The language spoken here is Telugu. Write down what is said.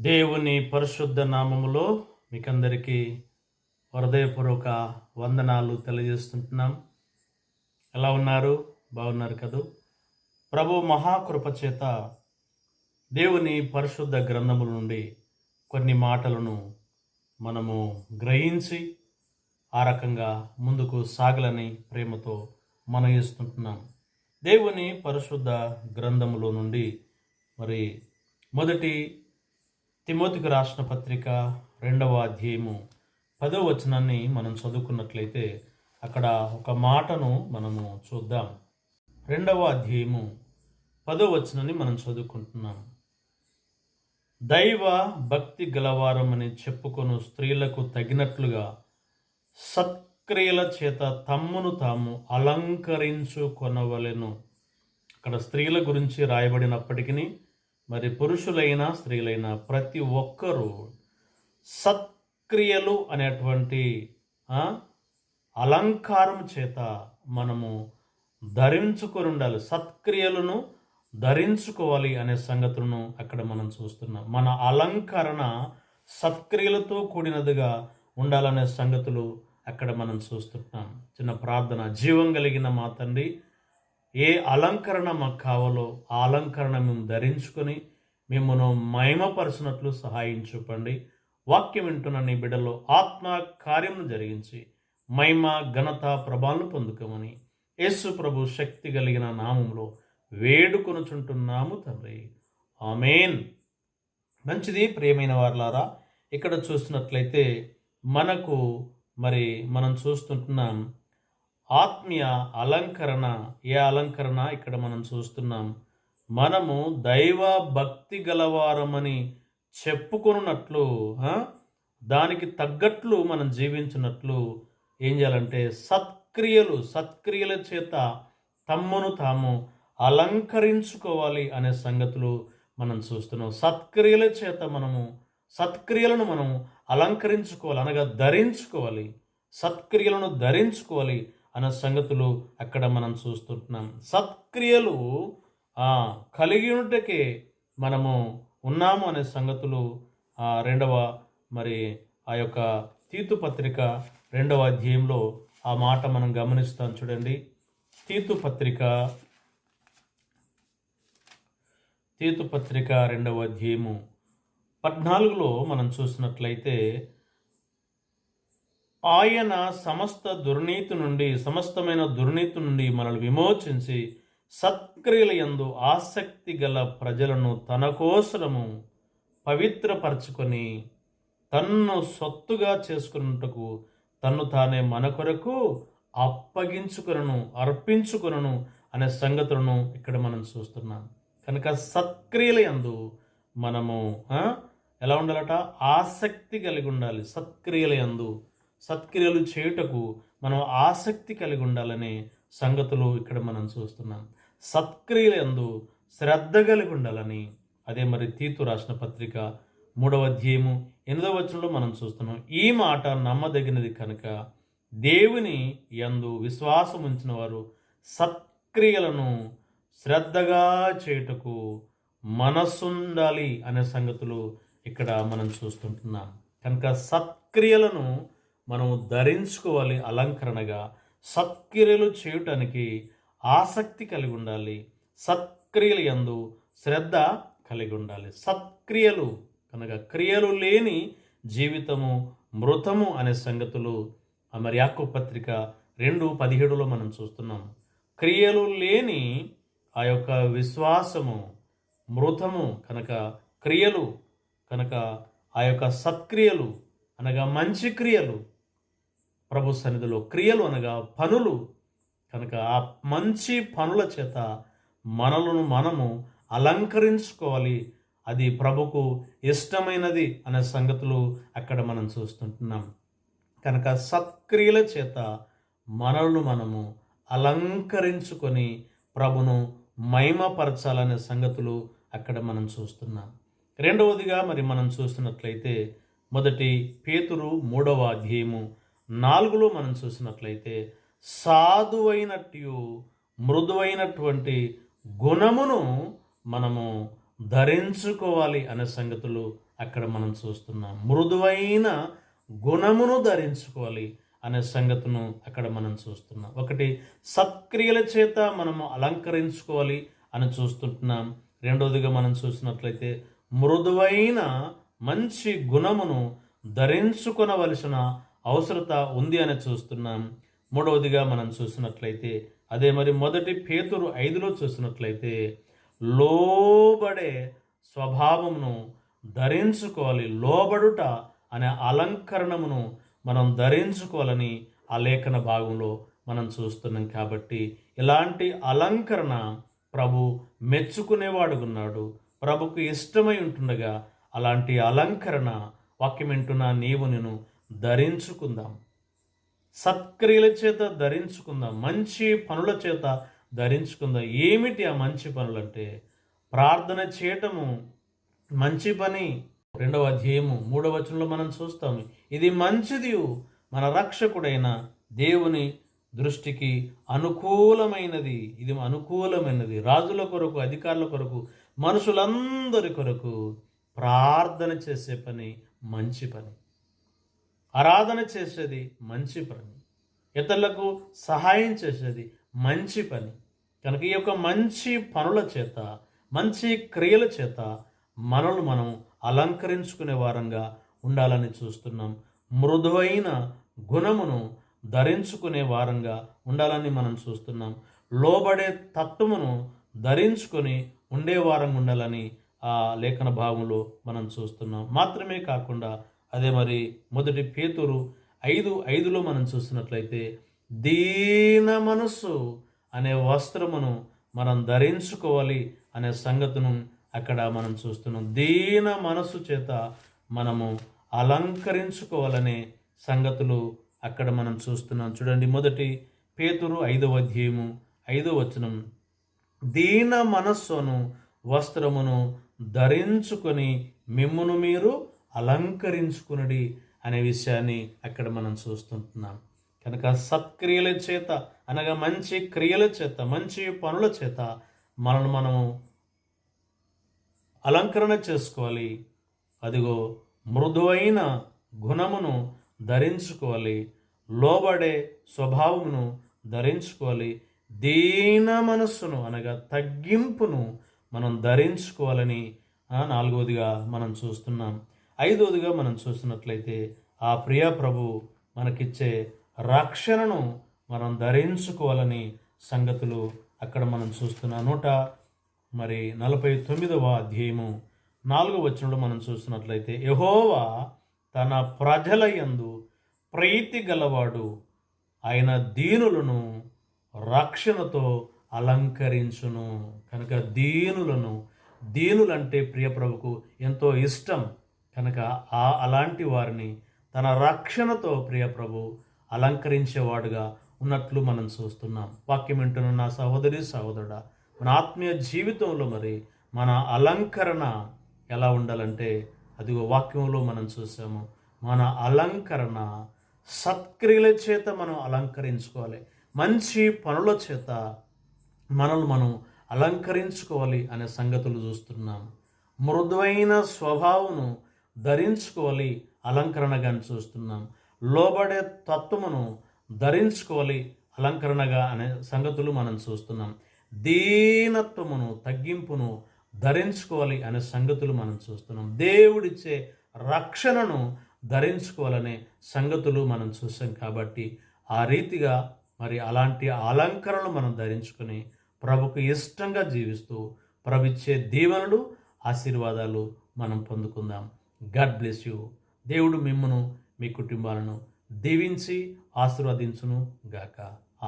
దేవుని పరిశుద్ధ నామములో మీకందరికీ హృదయపూర్వక వందనాలు తెలియజేస్తుంటున్నాం. ఎలా ఉన్నారు? బాగున్నారు కదూ? ప్రభు మహాకృప చేత దేవుని పరిశుద్ధ గ్రంథముల నుండి కొన్ని మాటలను మనము గ్రహించి ఆ రకంగా ముందుకు సాగలని ప్రేమతో మనం ఇస్తుంటున్నాం దేవుని పరిశుద్ధ గ్రంథములో నుండి మరి మొదటి తిమోతికి రాసిన పత్రిక రెండవ అధ్యాయము పదో వచనాన్ని మనం చదువుకున్నట్లయితే అక్కడ ఒక మాటను మనము చూద్దాం. రెండవ అధ్యాయము పదో వచనాన్ని మనం చదువుకుంటున్నాం. దైవ భక్తి గలవారం అని చెప్పుకొను స్త్రీలకు తగినట్లుగా సత్క్రియల చేత తమ్మును తాము అలంకరించుకొనవలెను. అక్కడ స్త్రీల గురించి రాయబడినప్పటికీ మరి పురుషులైనా స్త్రీలైనా ప్రతి ఒక్కరూ సత్క్రియలు అనేటువంటి అలంకారం చేత మనము ధరించుకొని ఉండాలి. సత్క్రియలను ధరించుకోవాలి అనే సంగతులను అక్కడ మనం చూస్తున్నాం. మన అలంకరణ సత్క్రియలతో కూడినదిగా ఉండాలనే సంగతులు అక్కడ మనం చూస్తున్నాం. చిన్న ప్రార్థన. జీవం కలిగిన మా తండ్రి ఏ అలంకరణ మాకు కావాలో ఆ అలంకరణ మేము ధరించుకొని మిమ్మను మహిమపరచినట్లు సహాయం చూపండి. వాక్యం వింటున్న నీ బిడ్డలో ఆత్మ కార్యమును జరిగించి మహిమ ఘనత ప్రభావం పొందుకోమని యేసు ప్రభు శక్తి కలిగిన నామంలో వేడుకొనుచుంటున్నాము తండ్రి. ఆమెన్. మంచిది ప్రియమైన వారలారా ఇక్కడ చూసినట్లయితే మనకు మరి మనం చూస్తుంటున్నాం ఆత్మీయ అలంకరణ ఏ అలంకరణ ఇక్కడ మనం చూస్తున్నాం? మనము దైవ భక్తి గలవారమని చెప్పుకున్నట్లు దానికి తగ్గట్లు మనం జీవించినట్లు ఏం చేయాలంటే సత్క్రియలు సత్క్రియల చేత తమ్మును తాము అలంకరించుకోవాలి అనే సంగతులు మనం చూస్తున్నాం. సత్క్రియల చేత మనము సత్క్రియలను మనం అలంకరించుకోవాలి అనగా ధరించుకోవాలి. సత్క్రియలను ధరించుకోవాలి. అనే సంగతులు అక్కడ మనం చూస్తుంటున్నాం. సత్క్రియలు కలిగి ఉంటకే మనము ఉన్నాము అనే సంగతులు రెండవ మరి ఆ యొక్క తీతు పత్రిక రెండవ అధ్యాయంలో ఆ మాట మనం గమనిస్తాం చూడండి. తీతు పత్రిక తీతు పత్రిక రెండవ అధ్యాయము పద్నాలుగులో మనం చూసినట్లయితే ఆయన సమస్త దుర్నీతి నుండి సమస్తమైన దుర్నీతి నుండి మనల్ని విమోచించి సత్క్రియల యందు ఆసక్తి గల ప్రజలను తన కోసరము పవిత్రపరచుకొని తన్ను సొత్తుగా చేసుకున్నట్టుకు తన్ను తానే మన కొరకు అప్పగించుకునను అర్పించుకునను అనే సంగతులను ఇక్కడ మనం చూస్తున్నాం. కనుక సత్క్రియల యందు మనము ఎలా ఉండాలట? ఆసక్తి కలిగి ఉండాలి. సత్క్రియల యందు సత్క్రియలు చేయుటకు మనం ఆసక్తి కలిగి ఉండాలనే సంగతులు ఇక్కడ మనం చూస్తున్నాం. సత్క్రియల యందు శ్రద్ధ కలిగి ఉండాలని అదే మరి తీతు రాసిన పత్రిక మూడవ అధ్యాయము ఎనిమిదవ వచనంలో మనం చూస్తున్నాం. ఈ మాట నమ్మదగినది కనుక దేవుని యందు విశ్వాసం ఉంచిన వారు సత్క్రియలను శ్రద్ధగా చేయుటకు మనస్సుండాలి అనే సంగతులు ఇక్కడ మనం చూస్తుంటున్నాం. కనుక సత్క్రియలను మనము ధరించుకోవాలి అలంకరణగా సత్క్రియలు చేయటానికి ఆసక్తి కలిగి ఉండాలి. సత్క్రియలు యందు శ్రద్ధ కలిగి ఉండాలి. సత్క్రియలు కనుక క్రియలు లేని జీవితము మృతము అనే సంగతులు మరి యాకో పత్రిక రెండు పదిహేడులో మనం చూస్తున్నాం. క్రియలు లేని ఆ యొక్క విశ్వాసము మృతము కనుక క్రియలు కనుక ఆ యొక్క సత్క్రియలు అనగా మంచి క్రియలు ప్రభు సన్నిధిలో క్రియలు అనగా పనులు కనుక ఆ మంచి పనుల చేత మనలను మనము అలంకరించుకోవాలి. అది ప్రభుకు ఇష్టమైనది అనే సంగతులు అక్కడ మనం చూస్తుంటున్నాం. కనుక సత్క్రియల చేత మనలను మనము అలంకరించుకొని ప్రభును మహిమపరచాలనే సంగతులు అక్కడ మనం చూస్తున్నాం. రెండవదిగా మరి మనం చూస్తున్నట్లయితే మొదటి పేతురు మూడవ అధ్యాయము నాలుగులో మనం చూసినట్లయితే సాధువైనట్టు మృదువైనటువంటి గుణమును మనము ధరించుకోవాలి అనే సంగతులు అక్కడ మనం చూస్తున్నాం. మృదువైన గుణమును ధరించుకోవాలి అనే సంగతును అక్కడ మనం చూస్తున్నాం. ఒకటి సత్క్రియల చేత మనము అలంకరించుకోవాలి అని చూస్తుంటున్నాం. రెండవదిగా మనం చూసినట్లయితే మృదువైన మంచి గుణమును ధరించుకొనవలసిన అవసరత ఉంది అని చూస్తున్నాం. మూడవదిగా మనం చూసినట్లయితే అదే మరి మొదటి పేతురు ఐదులో చూసినట్లయితే లోబడే స్వభావమును ధరించుకోవాలి. లోబడుట అనే అలంకరణమును మనం ధరించుకోవాలని ఆ లేఖన భాగంలో మనం చూస్తున్నాం కాబట్టి ఇలాంటి అలంకరణ ప్రభు మెచ్చుకునేవాడు ఉన్నాడు ప్రభుకు ఇష్టమై ఉంటుండగా అలాంటి అలంకరణ వాక్యం వింటున్న నీవు నేను ధరించుకుందాం. సత్క్రియల చేత ధరించుకుందాం. మంచి పనుల చేత ధరించుకుందాం. ఏమిటి ఆ మంచి పనులంటే ప్రార్థన చేయటము మంచి పని. రెండవ అధ్యాయము మూడవ వచనంలో మనం చూస్తాము ఇది మంచిది మన రక్షకుడైన దేవుని దృష్టికి అనుకూలమైనది. ఇది అనుకూలమైనది. రాజుల కొరకు అధికారుల కొరకు మనుషులందరి కొరకు ప్రార్థన చేసే పని మంచి పని. ఆరాధన చేసేది మంచి పని. ఇతరులకు సహాయం చేసేది మంచి పని. కనుక ఈ యొక్క మంచి పనుల చేత మంచి క్రియల చేత మనల్ని మనం అలంకరించుకునే వారంగా ఉండాలని చూస్తున్నాం. మృదువైన గుణమును ధరించుకునే వారంగా ఉండాలని మనం చూస్తున్నాం. లోబడే తత్వమును ధరించుకొని ఉండే వారంగా ఉండాలని ఆ లేఖన భాగంలో మనం చూస్తున్నాం. మాత్రమే కాకుండా అదే మరి మొదటి పేతురు ఐదు ఐదులో మనం చూస్తున్నట్లయితే దీన మనస్సు అనే వస్త్రమును మనం ధరించుకోవాలి అనే సంగతును అక్కడ మనం చూస్తున్నాం. దీన మనస్సు చేత మనము అలంకరించుకోవాలనే సంగతులు అక్కడ మనం చూస్తున్నాం. చూడండి మొదటి పేతురు ఐదవ అధ్యాయము ఐదవ వచనం. దీన మనస్సును వస్త్రమును ధరించుకొని మిమ్మును మీరు అలంకరించుకునడి అనే విషయాన్ని అక్కడ మనం చూస్తుంటున్నాం. కనుక సత్క్రియల చేత అనగా మంచి క్రియల చేత మంచి పనుల చేత మనల్ని మనము అలంకరణ చేసుకోవాలి. అదిగో మృదువైన గుణమును ధరించుకోవాలి. లోబడే స్వభావమును ధరించుకోవాలి. దీన మనస్సును అనగా తగ్గింపును మనం ధరించుకోవాలని నాలుగవదిగా మనం చూస్తున్నాం. ఐదవదిగా మనం చూసినట్లయితే ఆ ప్రియ ప్రభు మనకిచ్చే రక్షణను మనం ధరించుకోవాలని సంగతులు అక్కడ మనం చూస్తున్నాం నూట మరి నలభై తొమ్మిదవ అధ్యాయము నాలుగవ వచనంలో మనం చూసినట్లయితే యహోవా తన ప్రజల యందు ప్రీతి గలవాడు ఆయన దీనులను రక్షణతో అలంకరించును. కనుక దీనులను దీనులంటే ప్రియప్రభుకు ఎంతో ఇష్టం. కనుక ఆ అలాంటి వారిని తన రక్షణతో ప్రియప్రభు అలంకరించేవాడుగా ఉన్నట్లు మనం చూస్తున్నాం. వాక్యం వింటున్న నా సహోదరి సహోదరుడ మన ఆత్మీయ జీవితంలో మరి మన అలంకరణ ఎలా ఉండాలంటే అదిగో వాక్యంలో మనం చూసాము మన అలంకరణ సత్క్రియల చేత మనం అలంకరించుకోవాలి. మంచి పనుల చేత మనల్ని మనం అలంకరించుకోవాలి అనే సంగతులు చూస్తున్నాము మృదువైన స్వభావను ధరించుకోవాలి అలంకరణగా చూస్తున్నాం. లోబడే తత్వమును ధరించుకోవాలి అలంకరణగా అనే సంగతులు మనం చూస్తున్నాం. దీనత్వమును తగ్గింపును ధరించుకోవాలి అనే సంగతులు మనం చూస్తున్నాం. దేవుడిచ్చే రక్షణను ధరించుకోవాలనే సంగతులు మనం చూసాం కాబట్టి ఆ రీతిగా మరి అలాంటి అలంకరణలు మనం ధరించుకొని ప్రభుకు ఇష్టంగా జీవిస్తూ ప్రభుచ్చే దీవెనలు ఆశీర్వాదాలు మనం పొందుకుందాం. God bless you. దేవుడు మిమ్మను మీ కుటుంబాలను దీవించి ఆశీర్వదించును గాక.